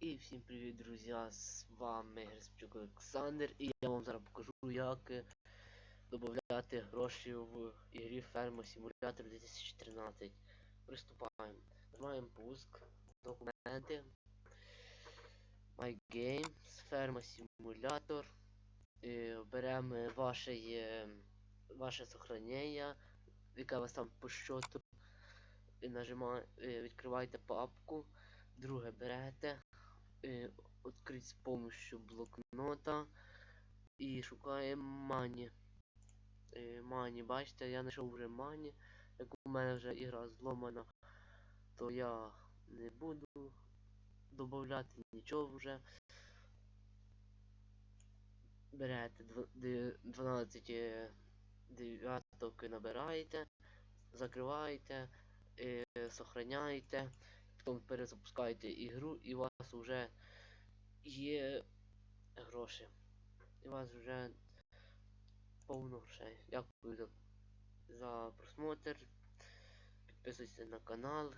І всім привіт, друзі! З вами Греспчук Олександр і я вам зараз покажу, як е, додати гроші в ігрі Ферма Симулятор 2013. Приступаємо. Нажимаємо пуск, документи, My Games, Ферма Симулятор. Е, Беремо ваше, е, ваше сохранення, яке у вас там по счету. І нажимаєте, відкриваєте папку. Друге берете, е, відкрити з помощью блокнота і шукаємо мані. Е, мані, бачите, я знайшов вже мані. Як у мене вже ігра зломана, то я не буду додати нічого вже. Берете дв- де- 12 е, дев'яток набираєте, закриваєте, е, сохраняєте, потім перезапускаєте ігру і у вас вже є гроші. І у вас вже повно грошей. Дякую за, за просмотр. Підписуйтесь на канал.